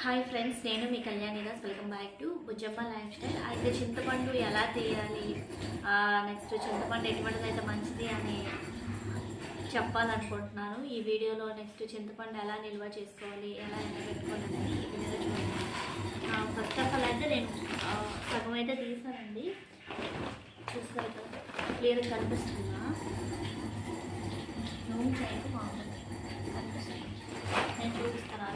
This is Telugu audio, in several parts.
హాయ్ ఫ్రెండ్స్ నేను మీ Kalyanidas welcome back to Bujjamma lifestyle అయితే చింతపండు ఎలా తీయాలి నెక్స్ట్ చింతపండు ఎటువంటిది అయితే మంచిది అని చెప్పాలనుకుంటున్నాను. ఈ వీడియోలో నెక్స్ట్ చింతపండు ఎలా నిల్వ చేసుకోవాలి ఎలా ఎండబెట్టుకోవాలి ఈ వీడియోలో చూడండి ఫస్ట్ ఆఫ్ ఆల్ అయితే నేను సగం అయితే తీసానండి. చూస్తారు? క్లియర్గా కనిపిస్తుందా? నూనె అయితే బాగుంటుంది. నేను చూపిస్తాను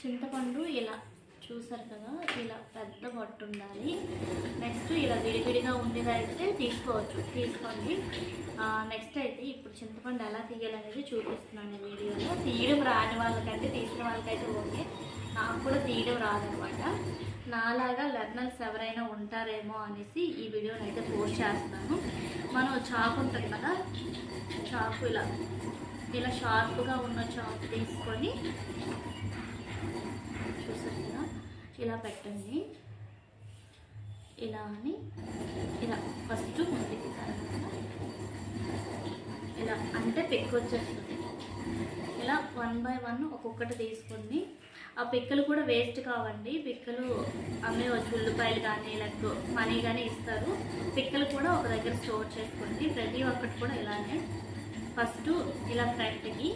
చింతపండు ఇలా చూసారు కదా ఇలా పెద్ద పట్టు ఉండాలి నెక్స్ట్ ఇలా విడివిడిగా ఉండేదైతే తీసుకోవచ్చు తీసుకోండి. నెక్స్ట్ అయితే ఇప్పుడు చింతపండు ఎలా తీయాలనేది చూపిస్తున్నాను వీడియోలో. తీయడం రాని వాళ్ళకంటే తీసిన వాళ్ళకైతే ఓకే. నాకు కూడా తీయడం రాదనమాట. నాలాగా లెర్నర్స్ ఎవరైనా ఉంటారేమో అనేసి ఈ వీడియోని అయితే పోస్ట్ చేస్తున్నాను. మనం చాకు ఉంటుంది కదా చాకు ఇలా ఇలా షార్ప్గా ఉన్న చాకు తీసుకొని చూసారు కదా ఇలా పెట్టండి. ఇలా అని ఇలా ఫస్ట్ ముందుకి ఇలా అంటే పెక్కు వచ్చేస్తుంది. ఇలా వన్ బై వన్ ఒక్కొక్కటి తీసుకొని ఆ పిక్కలు కూడా వేస్ట్ కావండి. పిక్కలు అమ్మేవచ్చు ఉల్లిపాయలు కానీ లేకపోతే మనీ కానీ ఇస్తారు. పిక్కలు కూడా ఒక దగ్గర స్టోర్ చేసుకోండి. ప్రతి ఒక్కటి కూడా ఇలానే ఫస్ట్ ఇలా ఫ్రంట్కి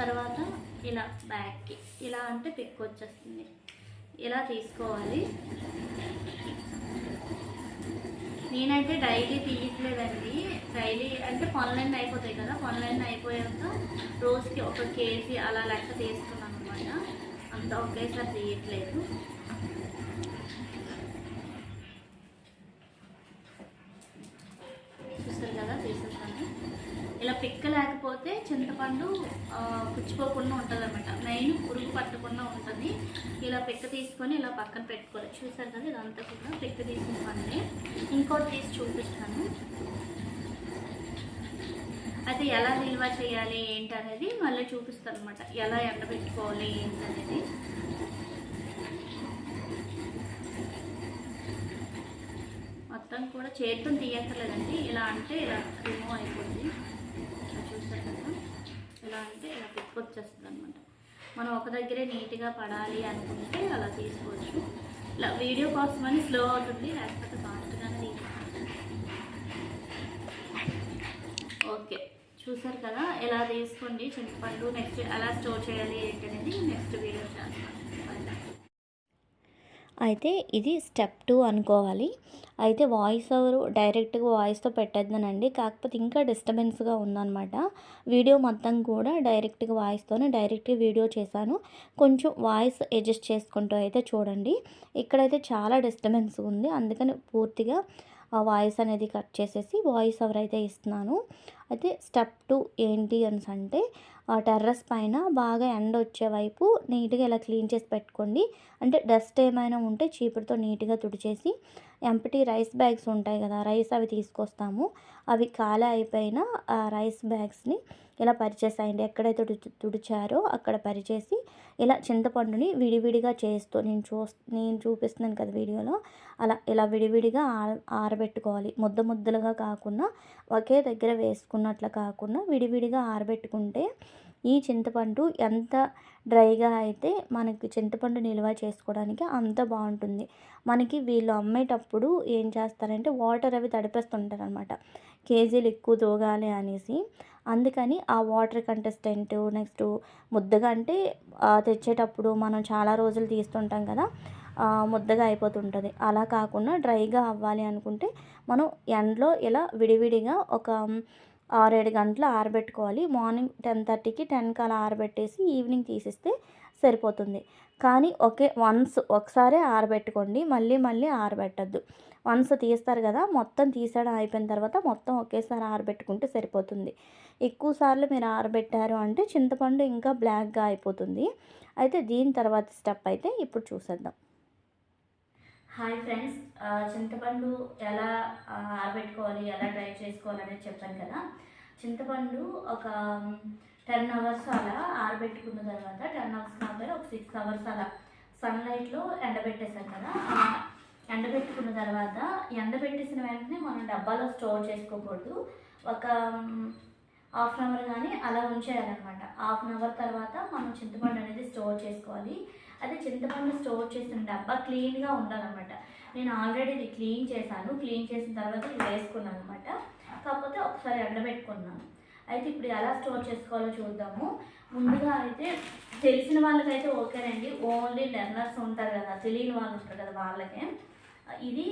తర్వాత ఇలా బ్యాక్కి ఇలా అంటే పిక్ వచ్చేస్తుంది. ఇలా తీసుకోవాలి. నేనైతే డైలీ తీయట్లేదండి. డైలీ అంటే పనులన్నీ అయిపోతాయి కదా. పనులన్నీ అయిపోయాక రోజుకి ఒక కేజీ అలా లెక్క తీసుకున్నాను అనమాట అంత ఒకేసారి తీయట్లేదు. చూస్తారు కదా తీసేసాను ఇలా పిక్క లేకపోతే చింతపండు పుచ్చిపోకుండా ఉంటుంది అనమాట మెయిన్ పురుగు పట్టకుండా ఉంటుంది. ఇలా పిక్క తీసుకొని ఇలా పక్కన పెట్టుకోవాలి. చూసారు కదా ఇదంతా కూడా పిక్క తీసిన పని ఇంకోటి తీసి చూపిస్తాను. అయితే ఎలా నిల్వ చేయాలి ఏంటి అనేది మళ్ళీ చూపిస్తాను అనమాట ఎలా ఎండబెట్టుకోవాలి ఏంటి అనేది మొత్తం కూడా చేతితో తీయక్కర్లేదండి. ఇలా అంటే ఇలా రిమూవ్ అయిపోతుంది ఇలా చూసారు కదా. ఇలా అంటే ఇలా పెట్టుకొచ్చేస్తుంది వచ్చేస్తుంది అనమాట మనం ఒక దగ్గరే నీట్గా పడాలి అనుకుంటే అలా తీసుకోవచ్చు. ఇలా వీడియో కోసమని స్లో అవుతుంది. లేకపోతే ఫాస్ట్గానే తీసుకోవచ్చు. ఓకే. చూసారు కదా ఎలా తీసుకోండి చింతపండు నెక్స్ట్ ఎలా స్టోర్ చేయాలి ఏంటనేది నెక్స్ట్ వీడియో చేస్తాను. అయితే ఇది స్టెప్ టూ అనుకోవాలి. అయితే వాయిస్ ఓవర్ డైరెక్ట్గా వాయిస్తో పెట్టేద్దానండి. కాకపోతే ఇంకా డిస్టర్బెన్స్గా ఉందన్నమాట. వీడియో మొత్తం కూడా డైరెక్ట్గా వాయిస్తోనే డైరెక్ట్గా వీడియో చేశాను. కొంచెం వాయిస్ అడ్జస్ట్ చేసుకుంటూ అయితే చూడండి. ఇక్కడైతే చాలా డిస్టర్బెన్స్ ఉంది. అందుకని పూర్తిగా ఆ వాయిస్ అనేది కట్ చేసేసి వాయిస్ ఓవర్ అయితే ఇస్తున్నాను అయితే స్టెప్ టూ ఏంటి అని అంటే ఆ టెర్రస్ పైన బాగా ఎండ వచ్చే వైపు నీట్గా ఇలా క్లీన్ చేసి పెట్టుకోండి. అంటే డస్ట్ ఏమైనా ఉంటే చీపురుతో నీట్గా తుడిచేసి ఎంపటీ రైస్ బ్యాగ్స్ ఉంటాయి కదా రైస్ అవి తీసుకొస్తాము. అవి ఖాళీ అయిపోయిన ఆ రైస్ బ్యాగ్స్ని ఇలా పరిచేసాయండి ఎక్కడైతే తుడిచారో అక్కడ పరిచేసి ఇలా చింతపండుని విడివిడిగా చేస్తూ నేను చూ నేను చూపిస్తున్నాను కదా వీడియోలో అలా ఇలా విడివిడిగా ఆర ఆరబెట్టుకోవాలి. ముద్ద ముద్దలుగా కాకుండా ఒకే దగ్గర వేసుకున్నట్లు కాకుండా విడివిడిగా ఆరబెట్టుకుంటే ఈ చింతపండు ఎంత డ్రైగా అయితే మనకి చింతపండు నిల్వ చేసుకోవడానికి అంత బాగుంటుంది. మనకి వీళ్ళు అమ్మేటప్పుడు ఏం చేస్తారంటే వాటర్ అవి తడిపేస్తుంటారు అనమాట కేజీలు ఎక్కువ తూగాలి అనేసి. అందుకని ఆ వాటర్ కంటెస్టెంట్ నెక్స్ట్ ముద్దగా అంటే తెచ్చేటప్పుడు మనం చాలా రోజులు తీస్తుంటాం కదా ముద్దగా అయిపోతుంటుంది. అలా కాకుండా డ్రైగా అవ్వాలి అనుకుంటే మనం ఎండలో ఇలా విడివిడిగా ఒక ఆరేడు గంటలు ఆరబెట్టుకోవాలి. మార్నింగ్ టెన్ థర్టీకి టెన్కి అలా ఆరబెట్టేసి ఈవినింగ్ తీసిస్తే సరిపోతుంది. కానీ ఒకే వన్స్ ఒకసారి ఆరబెట్టుకోండి. మళ్ళీ మళ్ళీ ఆరబెట్టద్దు. వన్స్ తీస్తారు కదా మొత్తం తీసేయడం అయిపోయిన తర్వాత మొత్తం ఒకేసారి ఆరబెట్టుకుంటే సరిపోతుంది. ఎక్కువ సార్లు మీరు ఆరబెట్టారు అంటే చింతపండు ఇంకా బ్లాక్గా అయిపోతుంది. అయితే దీని తర్వాత స్టెప్ అయితే ఇప్పుడు చూసేద్దాం. హాయ్ ఫ్రెండ్స్ చింతపండు ఎలా ఆరబెట్టుకోవాలి ఎలా డ్రై చేసుకోవాలి అనేది చెప్పాను కదా. చింతపండు ఒక టెన్ అవర్స్ అలా ఆరబెట్టుకున్న తర్వాత టెన్ అవర్స్ కాకపోతే ఒక సిక్స్ అవర్స్ అలా సన్లైట్లో ఎండబెట్టేసాం కదా. ఎండబెట్టుకున్న తర్వాత ఎండబెట్టేసిన వెంటనే మనం డబ్బాలో స్టోర్ చేసుకోకూడదు. ఒక హాఫ్ అన్ అవర్ కానీ అలా ఉంచేయాలన్నమాట. హాఫ్ అన్ అవర్ తర్వాత మనం చింతపండు అనేది స్టోర్ చేసుకోవాలి. అదే చింతపండు స్టోర్ చేసిన డబ్బా క్లీన్గా ఉండాలన్నమాట. నేను ఆల్రెడీ ఇది క్లీన్ చేశాను. క్లీన్ చేసిన తర్వాత ఇది వేసుకున్నాను అనమాట కాకపోతే ఒకసారి ఎండబెట్టుకున్నాను. అయితే ఇప్పుడు ఎలా స్టోర్ చేసుకోవాలో చూద్దాము. ముందుగా అయితే తెలిసిన వాళ్ళకైతే ఓకేనండి. ఓన్లీ లెర్నర్స్ ఉంటారు కదా తెలియని వాళ్ళు ఉంటారు కదా వాళ్ళకే. ఇది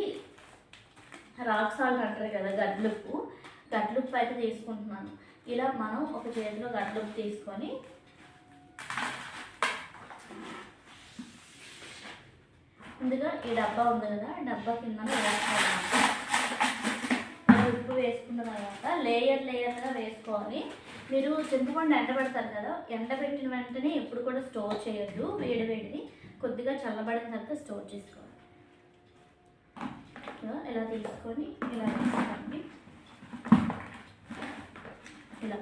రాక్ సాల్ట్ అంటారు కదా గడ్లుప్పు. గడ్లుప్పు అయితే తీసుకుంటున్నాను. ఇలా మనం ఒక చేతిలో గడ్లుప్పు తీసుకొని ముందుగా ఈ డబ్బా ఉంది కదా డబ్బా కింద ఉప్పు వేసుకున్న తర్వాత లేయర్ లేయర్గా వేసుకోవాలి. మీరు చింతపండు ఎండబెడతారు కదా ఎండబెట్టిన వెంటనే ఎప్పుడు కూడా స్టోర్ చేయొద్దు వేడి వేడిది. కొద్దిగా చల్లబడిన తర్వాత స్టోర్ చేసుకోవాలి. ఇలా తీసుకొని ఇలా తీసుకోండి ఇలా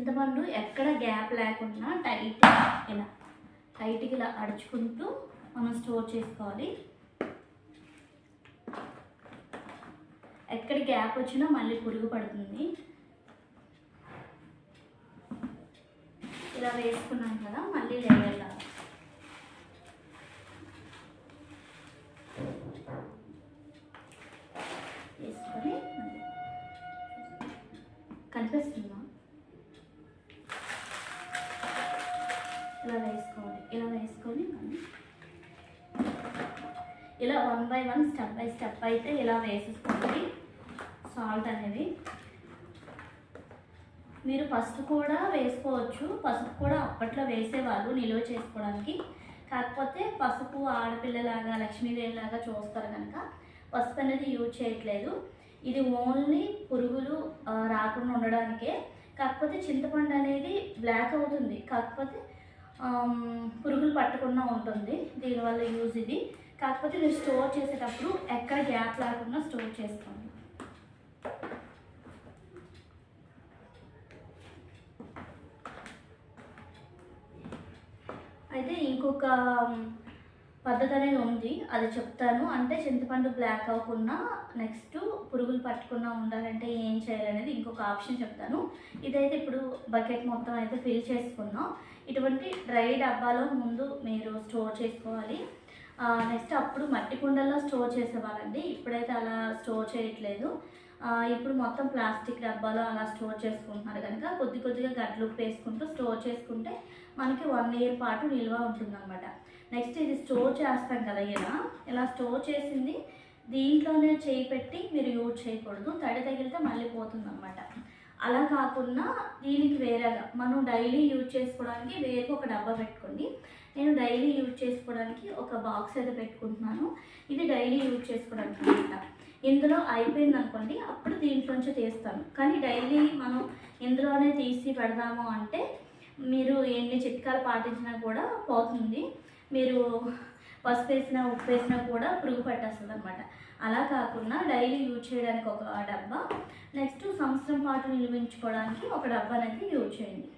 చింతపండు ఎక్కడ గ్యాప్ లేకుండా టైట్ ఇలా టైట్గా ఇలా అడుచుకుంటూ మనం స్టోర్ చేసుకోవాలి. ఎక్కడ గ్యాప్ వచ్చినా మళ్ళీ పురుగు పడుతుంది. ఇలా వేసుకున్నాం కదా మళ్ళీ లేయర్లా వేసుకొని కనిపిస్తుంది ఇలా one by one step by step అయితే ఇలా వేసేసుకోండి. సాల్ట్ అనేది. మీరు పసుపు కూడా వేసుకోవచ్చు. పసుపు కూడా అప్పట్లో వేసేవాళ్ళు నిల్వ చేసుకోవడానికి. కాకపోతే పసుపు ఆడపిల్లలాగా లక్ష్మీదేవిలాగా చూస్తారు కనుక పసుపు అనేది యూజ్ చేయట్లేదు. ఇది ఓన్లీ పురుగులు రాకుండా ఉండడానికే. కాకపోతే చింతపండు అనేది బ్లాక్ అవుతుంది. కాకపోతే పురుగులు పట్టకుండా ఉంటుంది. దీనివల్ల యూజ్ ఇది. కాకపోతే మీరు స్టోర్ చేసేటప్పుడు ఎక్కడ గ్యాప్ లేకుండా స్టోర్ చేసుకోండి. అయితే ఇంకొక పద్ధతి అనేది ఉంది. అది చెప్తాను. అంటే చింతపండు బ్లాక్ అవ్వకుండా నెక్స్ట్ పురుగులు పట్టకుండా ఉండాలంటే ఏం చేయాలనేది ఇంకొక ఆప్షన్ చెప్తాను. ఇదైతే ఇప్పుడు బకెట్ మొత్తం అయితే ఫిల్ చేసుకున్నాం. ఇటువంటి డ్రై డబ్బాలో ముందు మీరు స్టోర్ చేసుకోవాలి. నెక్స్ట్ అప్పుడు మట్టి కుండల్లో స్టోర్ చేసేవాళ్ళండి ఇప్పుడైతే అలా స్టోర్ చేయట్లేదు. ఇప్పుడు మొత్తం ప్లాస్టిక్ డబ్బాలో అలా స్టోర్ చేసుకుంటున్నారు కనుక కొద్ది కొద్దిగా గడ్లు వేసుకుంటూ స్టోర్ చేసుకుంటే మనకి వన్ ఇయర్ పాటు నిల్వ ఉంటుందన్నమాట. నెక్స్ట్ ఇది స్టోర్ చేస్తాం కదా ఇలా. ఇలా స్టోర్ చేసింది. దీంట్లోనే చేయి పెట్టి మీరు యూజ్ చేయకూడదు. తడి తగిలితే మళ్ళీ పోతుందన్నమాట. అలా కాకుండా దీనికి వేరేగా మనం డైలీ యూజ్ చేసుకోవడానికి వేరే ఒక డబ్బా పెట్టుకోండి. నేను డైలీ యూజ్ చేసుకోవడానికి ఒక బాక్స్ అయితే పెట్టుకుంటున్నాను. ఇది డైలీ యూజ్ చేసుకోవడానికి అనమాట. ఇందులో అయిపోయింది అనుకోండి అప్పుడు దీంట్లోంచి తీస్తాను. కానీ డైలీ మనం ఇందులోనే తీసి పెడదాము అంటే మీరు ఎన్ని చిట్కాలు పాటించినా కూడా పోతుంది. మీరు పసుపు వేసినా ఉప్పు వేసినా కూడా పురుగు పట్టేస్తుంది అనమాట. అలా కాకుండా డైలీ యూజ్ చేయడానికి ఒక డబ్బా నెక్స్ట్ సంవత్సరం పాటు నిల్వించుకోవడానికి ఒక డబ్బా అనేది యూజ్ చేయండి.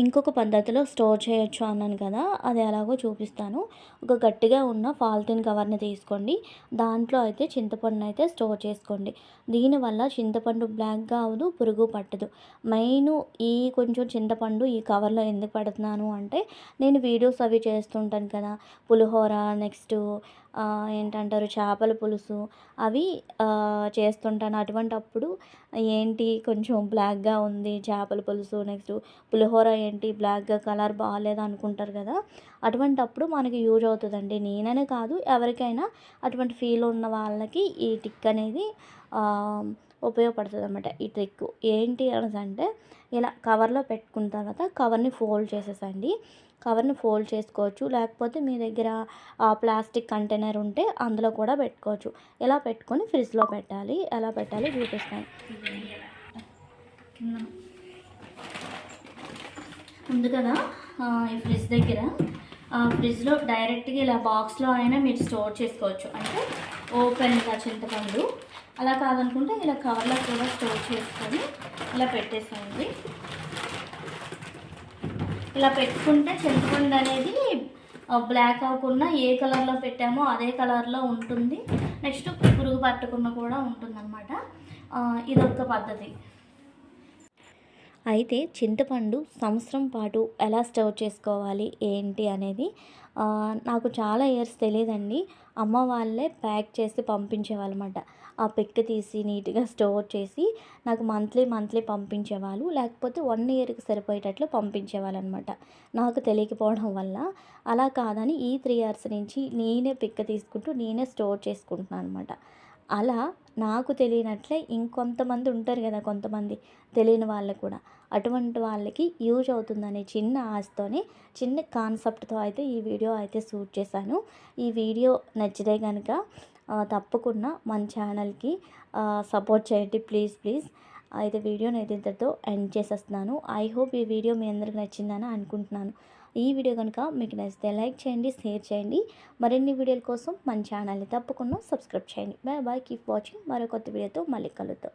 ఇంకొక పద్ధతిలో స్టోర్ చేయొచ్చు అన్నాను కదా అది ఎలాగో చూపిస్తాను. ఒక గట్టిగా ఉన్న పాలిథిన్ కవర్ని తీసుకోండి. దాంట్లో అయితే చింతపండును అయితే స్టోర్ చేసుకోండి. దీనివల్ల చింతపండు బ్లాక్గా అవదు పురుగు పట్టదు. మెయిన్ ఈ కొంచెం చింతపండు ఈ కవర్లో ఎందుకు పెడుతున్నాను అంటే నేను వీడియోస్ అవి చేస్తుంటాను కదా పులిహోర నెక్స్ట్ ఏంటంటారు చేపల పులుసు అవి చేస్తుంటాను చేస్తుంటాను. అటువంటప్పుడు ఏంటి కొంచెం బ్లాక్గా ఉంది చేపల పులుసు నెక్స్ట్ పులిహోర ఏంటి? బ్లాక్గా కలర్ బాగాలేదు అనుకుంటారు కదా? అటువంటప్పుడు మనకి యూజ్ అవుతుందండి. నేననే కాదు ఎవరికైనా అటువంటి ఫీల్ ఉన్న వాళ్ళకి ఈ టిక్ అనేది ఉపయోగపడుతుంది అనమాట ఈ ట్రిక్ ఏంటి అనేసి అంటే ఇలా కవర్లో పెట్టుకున్న తర్వాత కవర్ని ఫోల్డ్ చేసేసండి. కవర్ని ఫోల్డ్ చేసుకోవచ్చు. లేకపోతే మీ దగ్గర ప్లాస్టిక్ కంటైనర్ ఉంటే అందులో కూడా పెట్టుకోవచ్చు. ఇలా పెట్టుకొని ఫ్రిడ్జ్లో పెట్టాలి. ఎలా పెట్టాలి చూపిస్తాను. ఉంది కదా ఈ ఫ్రిడ్జ్ దగ్గర. ఆ, ఫ్రిడ్జ్లో డైరెక్ట్గా ఇలా బాక్స్లో అయినా మీరు స్టోర్ చేసుకోవచ్చు. అంటే ఓపెన్ ఇలా చింతపండు. అలా కాదనుకుంటే ఇలా కవర్లో కూడా స్టోర్ చేసుకొని ఇలా పెట్టేసేయండి. ఇలా పెట్టుకుంటే చింతపండు అనేది బ్లాక్ అవ్వకుండా ఏ కలర్లో పెట్టామో అదే కలర్లో ఉంటుంది. నెక్స్ట్ పురుగు పట్టకుండా కూడా ఉంటుందన్నమాట. ఇదొక పద్ధతి. అయితే చింతపండు సంవత్సరం పాటు ఎలా స్టోర్ చేసుకోవాలి ఏంటి అనేది నాకు చాలా ఇయర్స్ తెలియదండి. అమ్మ వాళ్ళే ప్యాక్ చేసి పంపించేవాళ్ళమాట. ఆ పిక్ తీసి నీట్గా స్టోర్ చేసి నాకు మంత్లీ మంత్లీ పంపించేవాళ్ళు. లేకపోతే వన్ ఇయర్కి సరిపోయేటట్లు పంపించేవాళ్ళు అనమాట నాకు తెలియకపోవడం వల్ల అలా కాదని ఈ త్రీ ఇయర్స్ నుంచి నేనే పిక్ తీసుకుంటూ నేనే స్టోర్ చేసుకుంటున్నాను అనమాట అలా నాకు తెలియనట్లే ఇంకొంతమంది ఉంటారు కదా కొంతమంది తెలియని వాళ్ళు కూడా. అటువంటి వాళ్ళకి యూజ్ అవుతుందనే చిన్న ఆశతోనే చిన్న కాన్సెప్ట్తో అయితే ఈ వీడియో అయితే షూట్ చేశాను. ఈ వీడియో నచ్చితే కనుక తప్పకుండా మన ఛానల్కి సపోర్ట్ చేయండి ప్లీజ్ ప్లీజ్. అయితే వీడియోని అయితే ఇంతటితో ఎండ్ చేసేస్తున్నాను. ఐ హోప్ ఈ వీడియో మీ అందరికి నచ్చిందని అనుకుంటున్నాను. ఈ వీడియో కనుక మీకు నచ్చితే లైక్ చేయండి షేర్ చేయండి. మరిన్ని వీడియోల కోసం మన ఛానల్ని తప్పకుండా సబ్స్క్రైబ్ చేయండి. బాయ్ బాయ్ కీప్ వాచింగ్ మరో కొత్త వీడియోతో మళ్ళీ కలుద్దాం.